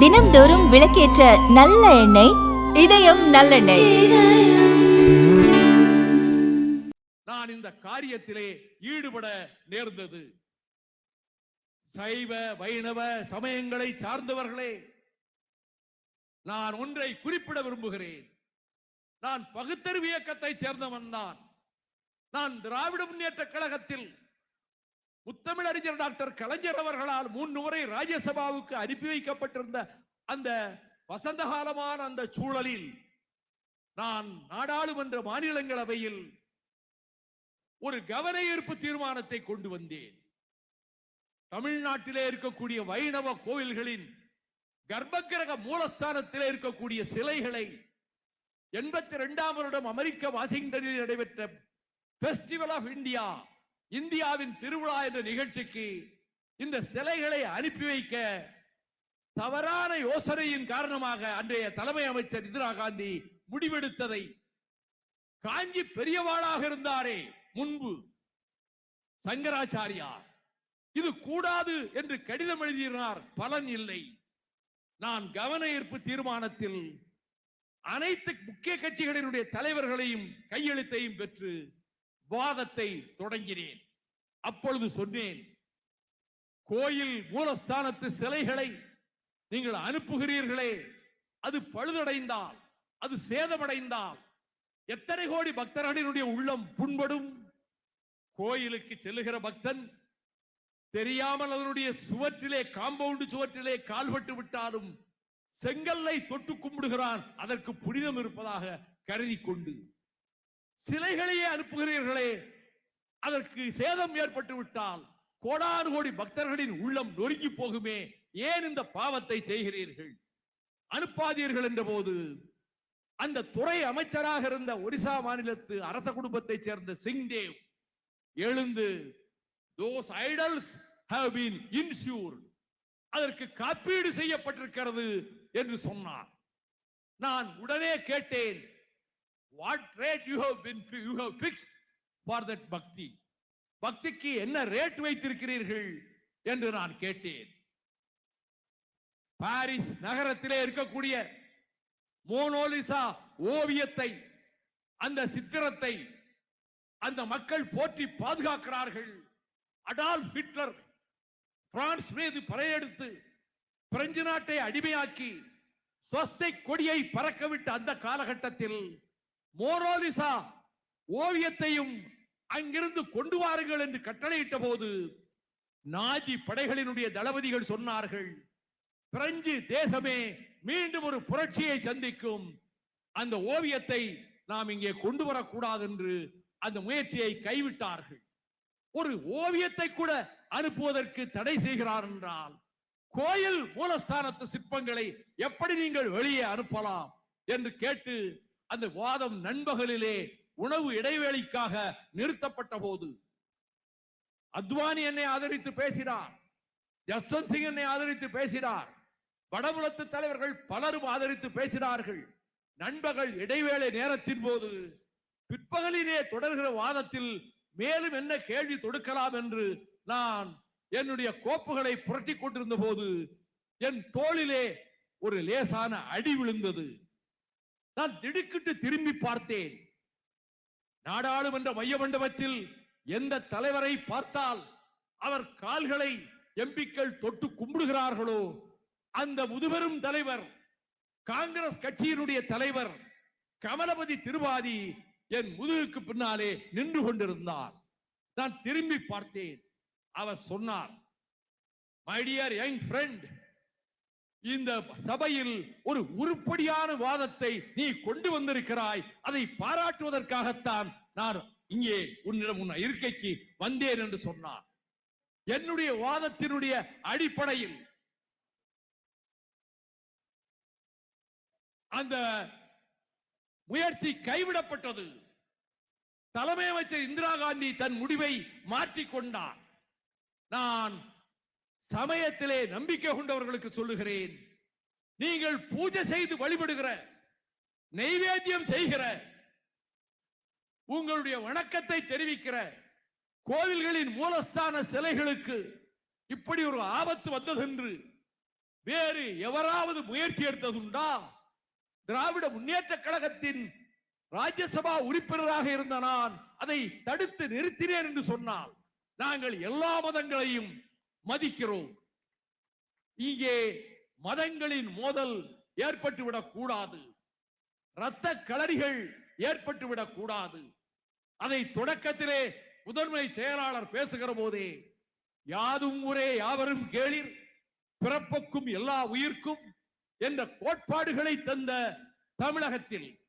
தினம்தோறும் விளக்கேற்ற நல்ல எண்ணெய் இதயம் நல்லெண்ணெய். நான் இந்த காரியத்திலே ஈடுபட நேர்ந்தது. சைவ வைணவ சமயங்களை சார்ந்தவர்களே நான் ஒன்றை குறிப்பிட விரும்புகிறேன். நான் பகுத்தறிவு இயக்கத்தை சேர்ந்தவன் தான். நான் திராவிட முன்னேற்ற கழகத்தில் முத்தமிழறிஞர் டாக்டர் கலைஞர் அவர்களால் மூன்று முறை ராஜ்யசபாவுக்கு அனுப்பி வைக்கப்பட்டிருந்த அந்த வசந்தகாலமான அந்த சூழலில் நான் நாடாளுமன்ற மாநிலங்களவையில் ஒரு கவன ஈர்ப்பு தீர்மானத்தை கொண்டு வந்தேன். தமிழ்நாட்டிலே இருக்கக்கூடிய வைணவ கோவில்களின் கர்ப்பகிரக மூலஸ்தானத்திலே இருக்கக்கூடிய சிலைகளை எண்பத்தி ரெண்டாம் வருடம் அமெரிக்க வாஷிங்டனில் நடைபெற்ற பெஸ்டிவல் ஆஃப் இந்தியா இந்தியாவின் திருவிழா என்ற நிகழ்ச்சிக்கு இந்த சிலைகளை அனுப்பி வைக்க தவறான யோசனையின் காரணமாக அன்றைய தலைமை அமைச்சர் இந்திரா காந்தி முடிவெடுத்ததை காஞ்சி பெரியவாளாக இருந்தாரே முன்பு சங்கராச்சாரியார். இது கூடாது என்று கடிதம் எழுதினார் பலன் இல்லை. நான் கவன ஈர்ப்பு தீர்மானத்தில் அனைத்து முக்கிய கட்சிகளினுடைய தலைவர்களையும் கையெழுத்தையும் பெற்று வாதத்தை தொடங்கினேன். அப்பொழுது சொன்னேன் கோயில் மூலஸ்தானத்து சிலைகளை நீங்கள் அனுப்புகிறீர்களே அது பழுதடைந்தால் அது சேதமடைந்தால் எத்தனை கோடி பக்தர்களினுடைய உள்ளம் புண்படும்? கோயிலுக்கு செல்லுகிற பக்தன் தெரியாமல் அதனுடைய சுவற்றிலே காம்பவுண்டு சுவற்றிலே கால்பட்டு விட்டாலும் செங்கல்லை தொட்டு கும்பிடுகிறான். அதற்கு புனிதம் இருப்பதாக கருதி கொண்டு சிலைகளையே அனுப்புகிறீர்களே அதற்கு சேதம் ஏற்பட்டு விட்டால் கோடானு கோடி பக்தர்களின் உள்ளம் நொறுங்கி போகுமே ஏன் இந்த பாவத்தை செய்கிறீர்கள்? அனுப்பாதீர்கள் என்ற போது அந்த துறை அமைச்சராக இருந்த ஒரிசா மாநிலத்து அரச குடும்பத்தைச் சேர்ந்த சிங்தேவ் எழுந்து those idols have been insured. அதற்கு காப்பீடு செய்யப்பட்டிருக்கிறது என்று சொன்னார். நான் உடனே கேட்டேன் what rate you have been you have fixed for that bhakti பக்திக்கு என்ன ரேட் வைத்திருக்கிறீர்கள் என்று நான் கேட்டேன். பாரிஸ் நகரத்திலே இருக்கக்கூடிய மோனோலிசா ஓவியத்தை அந்த சித்திரத்தை அந்த மக்கள் போற்றி பாதுகாக்கிறார்கள். அடால் ஹிட்லர் பிரான்ஸ் மீது படையெடுத்து பிரெஞ்சு நாட்டை அடிமையாக்கி ஸ்வஸ்தை கொடியை பறக்கவிட்ட அந்த காலகட்டத்தில் மோரோலிசா ஓவியத்தையும் அங்கிருந்து கொண்டு வாருங்கள் என்று கட்டளையிட்ட போது நாஜி படைகளினுடைய தளபதிகள் சொன்னார்கள் பிரெஞ்சு தேசமே மீண்டும் ஒரு புரட்சியை சந்திக்கும். அந்த ஓவியத்தை நாம் இங்கே கொண்டு வரக்கூடாது என்று அந்த முயற்சியை கைவிட்டார்கள். ஒரு ஓவியத்தை கூட அனுப்புவதற்கு தடை செய்கிறார் என்றால் கோயில் மூலஸ்தானத்து சிற்பங்களை எப்படி நீங்கள் வெளியே அனுப்பலாம்? என்று கேட்டு அந்த வாதம் நண்பகலிலே உணவு இடைவேளைக்காக நிறுத்தப்பட்ட போது அத்வானி என்னை ஆதரித்து பேசினார் ஜஸ்வந்த் சிங் என்னை ஆதரித்து பேசினார் வடமுலத்து தலைவர்கள் பலரும் ஆதரித்து பேசினார்கள். நண்பகல் இடைவேளை நேரத்தின் போது பிற்பகலிலே தொடர்கிற வாதத்தில் மேலும் என்ன கேள்வி தொடுக்கலாம் என்று நான் என்னுடைய கோப்புகளை புரட்டி கொண்டிருந்த போது என் தோளிலே ஒரு லேசான அடி விழுந்தது. நான் திடுக்கிட்டு திரும்பி பார்த்தேன். நாடாளுமன்ற மைய மண்டபத்தில் எந்த தலைவரை பார்த்தால் அவர் கால்களை எம்பிக்கள் தொட்டு கும்பிடுகிறார்களோ அந்த முதுபெரும் தலைவர் காங்கிரஸ் கட்சியினுடைய தலைவர் கமலபதி திருவாதி என் முதுகுக்கு பின்னாலே நின்று கொண்டிருந்தார். நான் திரும்பி பார்த்தேன். அவர் சொன்னார் மை டியர் யங் ஃப்ரெண்ட் இந்த சபையில் ஒரு உருப்படியான வாதத்தை நீ கொண்டு வந்திருக்கிறாய். அதை பாராட்டுவதற்காகத்தான் நான் இங்கே உன்னிடம் உன் இருக்கைக்கு வந்தேன் என்று சொன்னார். என்னுடைய வாதத்தினுடைய அடிப்படையில் அந்த முயற்சி கைவிடப்பட்டது. தலைமை அமைச்சர் இந்திரா காந்தி தன் முடிவை மாற்றிக்கொண்டார். நான் சமயத்திலே நம்பிக்கை கொண்டவர்களுக்கு சொல்லுகிறேன். நீங்கள் பூஜை செய்து வழிபடுகிற நைவேத்தியம் செய்கிற உங்களுடைய வணக்கத்தை தெரிவிக்கிற கோவில்களின் மூலஸ்தான சிலைகளுக்கு இப்படி ஒரு ஆபத்து வந்ததென்று வேறு எவராவது முயற்சி எடுத்ததுண்டா? திராவிட முன்னேற்ற கழகத்தின் ராஜ்யசபா உறுப்பினராக இருந்த நான் அதை தடுத்து நிறுத்தினேன் என்று சொன்னால் நாங்கள் எல்லா மதங்களையும் மதிக்கிறோம். இங்கே மதங்களின் மோதல் ஏற்பட்டுவிடக் கூடாது. இரத்த களரிகள் ஏற்பட்டுவிடக் கூடாது. அதை தொடக்கத்திலே முதன்மை செயலாளர் பேசுகிற போதே யாதும் ஊரே யாவரும் கேளிர் பிறப்புக்கும் எல்லா உயிர்க்கும் என்ற கோட்பாடுகளை தந்த தமிழகத்தில்